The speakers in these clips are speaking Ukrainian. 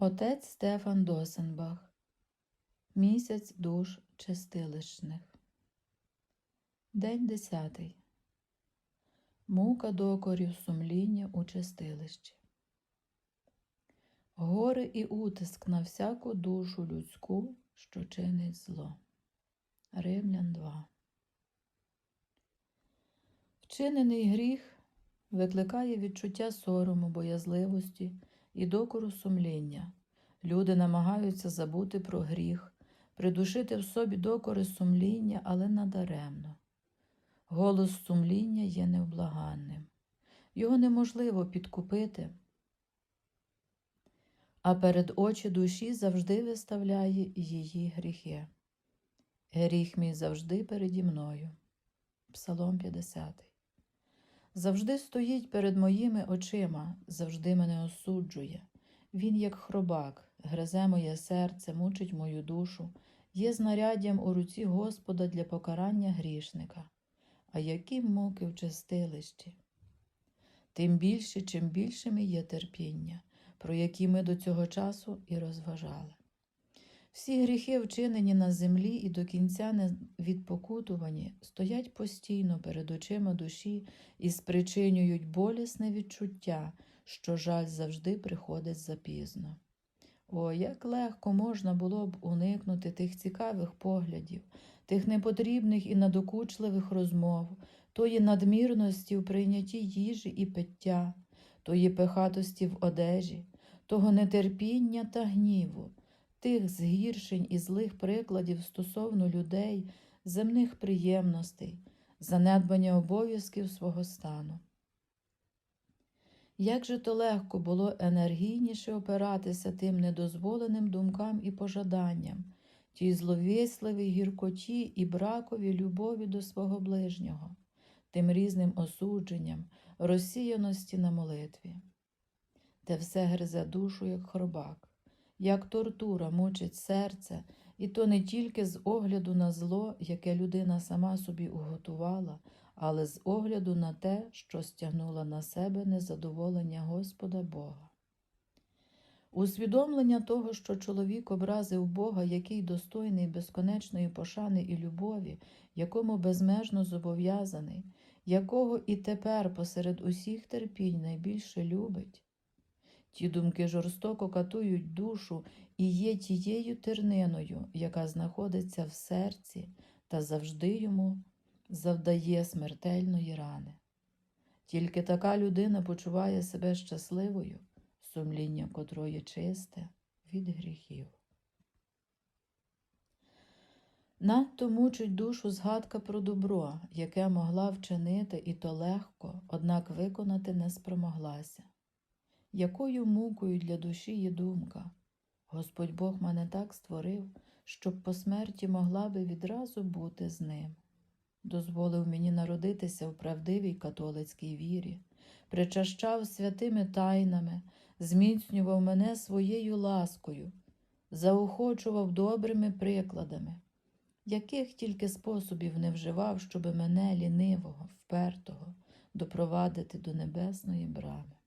Отець Стефан Досенбах Місяць душ чистилищних. День десятий. Мука докорів сумління у чистилищі. Гори і утиск на всяку душу людську, що чинить зло. Римлян 2. Вчинений гріх викликає відчуття сорому, боязливості і докору сумління. Люди намагаються забути про гріх, придушити в собі докори сумління, але надаремно. Голос сумління є невблаганним. Його неможливо підкупити, а перед очі душі завжди виставляє її гріхи. Гріх мій завжди переді мною. Псалом 50. Завжди стоїть перед моїми очима, завжди мене осуджує. Він, як хробак, гризе моє серце, мучить мою душу, є знаряддям у руці Господа для покарання грішника. А які муки в чистилищі? Тим більше, чим більшими є терпіння, про які ми до цього часу і розважали. Всі гріхи, вчинені на землі і до кінця не відпокутувані, стоять постійно перед очима душі і спричинюють болісне відчуття, що жаль завжди приходить запізно. О, як легко можна було б уникнути тих цікавих поглядів, тих непотрібних і надокучливих розмов, тої надмірності в прийнятті їжі і пиття, тої пихатості в одежі, того нетерпіння та гніву, тих згіршень і злих прикладів стосовно людей, земних приємностей, занедбання обов'язків свого стану. Як же то легко було енергійніше опиратися тим недозволеним думкам і пожаданням, тій зловісливій гіркоті і бракові любові до свого ближнього, тим різним осудженням, розсіяності на молитві, те все гризе душу, як хробак, як тортура мучить серце, і то не тільки з огляду на зло, яке людина сама собі уготувала, але з огляду на те, що стягнула на себе незадоволення Господа Бога. Усвідомлення того, що чоловік образив Бога, який достойний безконечної пошани і любові, якому безмежно зобов'язаний, якого і тепер посеред усіх терпінь найбільше любить. Ті думки жорстоко катують душу і є тією терниною, яка знаходиться в серці та завжди йому завдає смертельної рани. Тільки така людина почуває себе щасливою, сумління котрої чисте від гріхів. Надто мучить душу згадка про добро, яке могла вчинити і то легко, однак виконати не спромоглася. Якою мукою для душі є думка? Господь Бог мене так створив, щоб по смерті могла би відразу бути з ним дозволив мені народитися в правдивій католицькій вірі, причащав святими тайнами, зміцнював мене своєю ласкою, заохочував добрими прикладами, яких тільки способів не вживав, щоби мене лінивого, впертого, допровадити до небесної брами.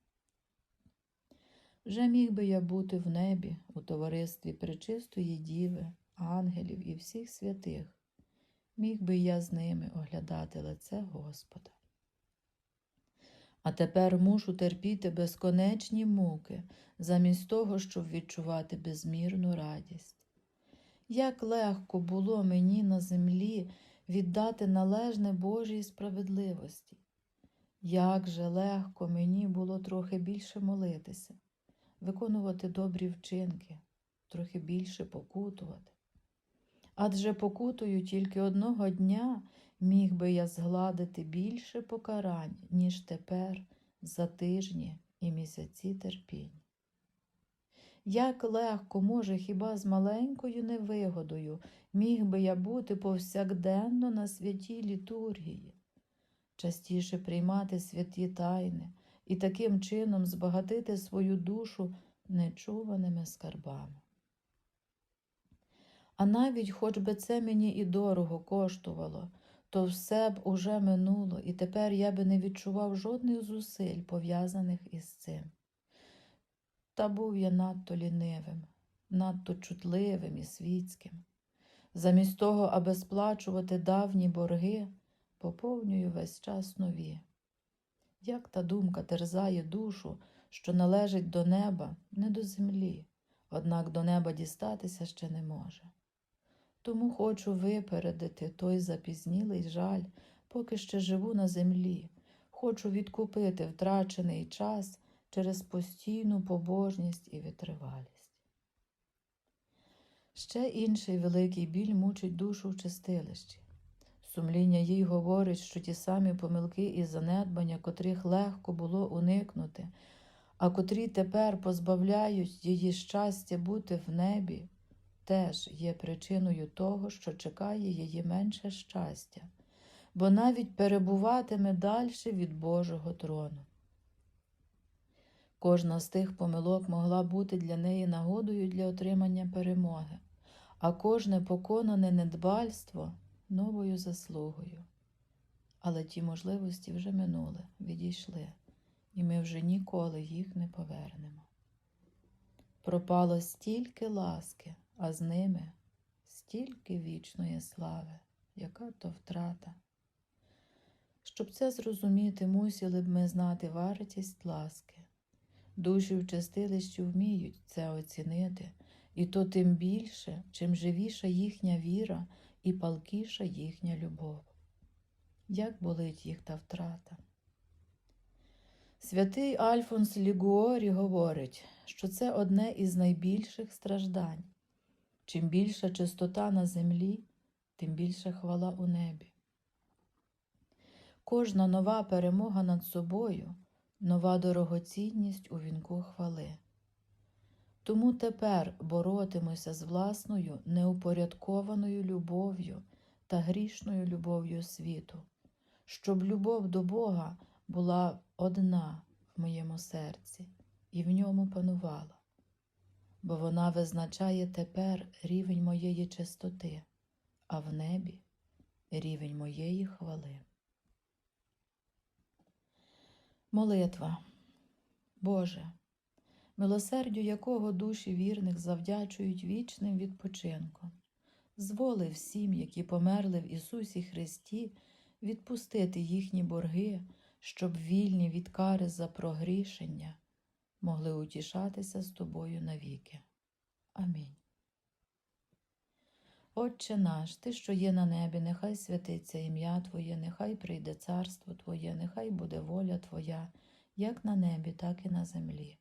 Вже міг би я бути в небі у товаристві пречистої діви, ангелів і всіх святих, міг би я з ними оглядати лице Господа. А тепер мушу терпіти безконечні муки, замість того, щоб відчувати безмірну радість. Як легко було мені на землі віддати належне Божій справедливості, як же легко мені було трохи більше молитися, виконувати добрі вчинки, трохи більше покутувати. Адже покутою тільки одного дня міг би я згладити більше покарань, ніж тепер за тижні і місяці терпінь. Як легко, може, хіба з маленькою невигодою міг би я бути повсякденно на святій літургії, частіше приймати святі тайни і таким чином збагатити свою душу нечуваними скарбами. А навіть хоч би це мені і дорого коштувало, то все б уже минуло, і тепер я би не відчував жодних зусиль, пов'язаних із цим. Та був я надто лінивим, надто чутливим і світським. Замість того, аби сплачувати давні борги, поповнюю весь час нові. Як та думка терзає душу, що належить до неба, не до землі, однак до неба дістатися ще не може. Тому хочу випередити той запізнілий жаль, поки ще живу на землі, хочу відкупити втрачений час через постійну побожність і витривалість. Ще інший великий біль мучить душу в чистилищі. Сумління їй говорить, що ті самі помилки і занедбання, котрих легко було уникнути, а котрі тепер позбавляють її щастя бути в небі, теж є причиною того, що чекає її менше щастя, бо навіть перебуватиме дальше від Божого трону. Кожна з тих помилок могла бути для неї нагодою для отримання перемоги, а кожне поконане недбальство новою заслугою. Але ті можливості вже минули, відійшли, і ми вже ніколи їх не повернемо. Пропало стільки ласки, а з ними стільки вічної слави, яка то втрата. Щоб це зрозуміти, мусили б ми знати вартість ласки. Душі в чистилищі вміють це оцінити, і то тим більше, чим живіша їхня віра і палкіша їхня любов. Як болить їх та втрата. Святий Альфонс Лігуорі говорить, що це одне із найбільших страждань. Чим більша чистота на землі, тим більша хвала у небі. Кожна нова перемога над собою нова дорогоцінність у вінку хвали. Тому тепер боротимося з власною неупорядкованою любов'ю та грішною любов'ю світу, щоб любов до Бога була одна в моєму серці і в ньому панувала, бо вона визначає тепер рівень моєї чистоти, а в небі рівень моєї хвали. Молитва. Боже, милосердю якого душі вірних завдячують вічним відпочинком, зволи всім, які померли в Ісусі Христі, відпустити їхні борги, щоб вільні від кари за прогрішення могли утішатися з Тобою навіки. Амінь. Отче наш, Ти, що є на небі, нехай святиться ім'я Твоє, нехай прийде царство Твоє, нехай буде воля Твоя, як на небі, так і на землі.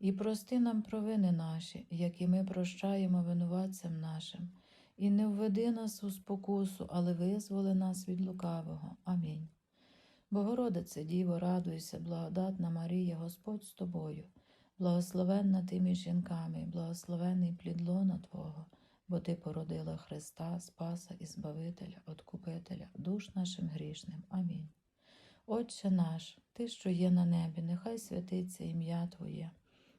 і прости нам провини наші, які ми прощаємо винуватцям нашим, і не введи нас у спокусу, але визволи нас від лукавого. Амінь. Богородице, Діво, радуйся, благодатна Марія, Господь з тобою. Благословенна ти між жінками, благословений плід лона Твого, бо Ти породила Христа, Спаса і Збавителя, Откупителя, душ нашим грішним. Амінь. Отче наш, Ти, що є на небі, нехай святиться ім'я Твоє,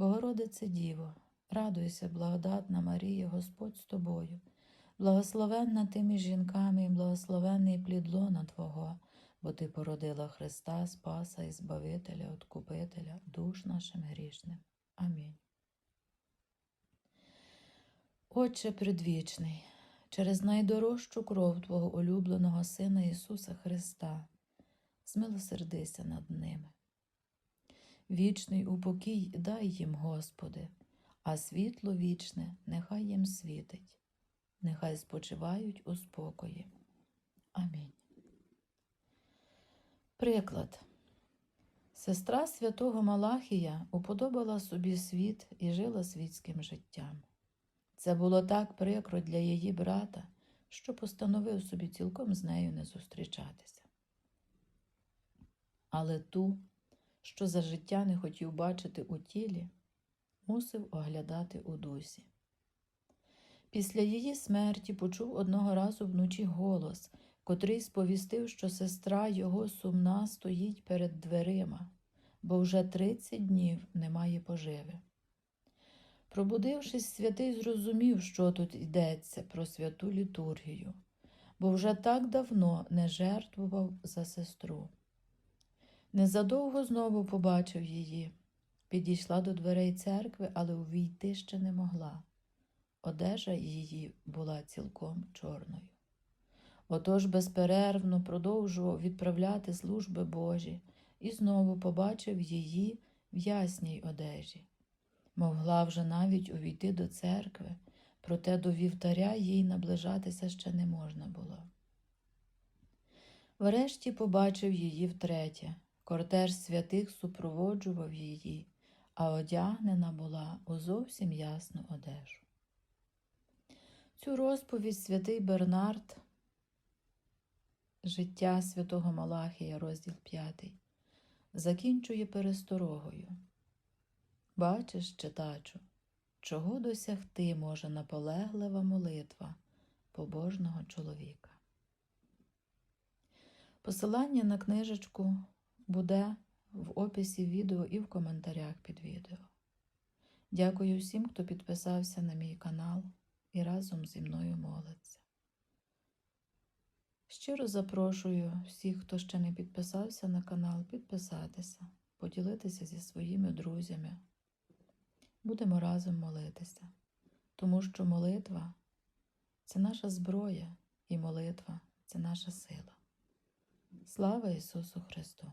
Богородице Діво, радуйся, благодатна Марія, Господь з тобою. Благословенна ти між жінками і благословенний плід лона Твого, бо Ти породила Христа, Спаса і Збавителя, Откупителя, душ нашим грішним. Амінь. Отче предвічний, через найдорожчу кров Твого улюбленого Сина Ісуса Христа, змилосердися над ними. Вічний упокій дай їм, Господи, а світло вічне нехай їм світить нехай спочивають у спокої. Амінь. Приклад. Сестра святого Малахія уподобала собі світ і жила світським життям. Це було так прикро для її брата, що постановив собі цілком з нею не зустрічатися. Але ту, що за життя не хотів бачити у тілі, мусив оглядати у дусі. Після її смерті почув одного разу вночі голос, котрий сповістив, що сестра його сумна стоїть перед дверима, бо вже тридцять днів немає поживи. Пробудившись, святий зрозумів, що тут йдеться про святу літургію, бо вже так давно не жертвував за сестру. Незадовго знову побачив її, підійшла до дверей церкви, але увійти ще не могла. Одежа її була цілком чорною. Отож безперервно продовжував відправляти служби Божі і знову побачив її в ясній одежі. Могла вже навіть увійти до церкви, проте до вівтаря їй наближатися ще не можна було. Врешті побачив її втретє. Кортеж святих супроводжував її, а одягнена була у зовсім ясну одежу. Цю розповідь святий Бернард, життя святого Малахія, розділ 5, закінчує пересторогою. Бачиш, читачу, чого досягти може наполеглива молитва побожного чоловіка. Посилання на книжечку буде в описі відео і в коментарях під відео. Дякую всім, хто підписався на мій канал і разом зі мною молиться. Щиро запрошую всіх, хто ще не підписався на канал, підписатися, поділитися зі своїми друзями. Будемо разом молитися, тому що молитва це наша зброя, і молитва це наша сила. Слава Ісусу Христу!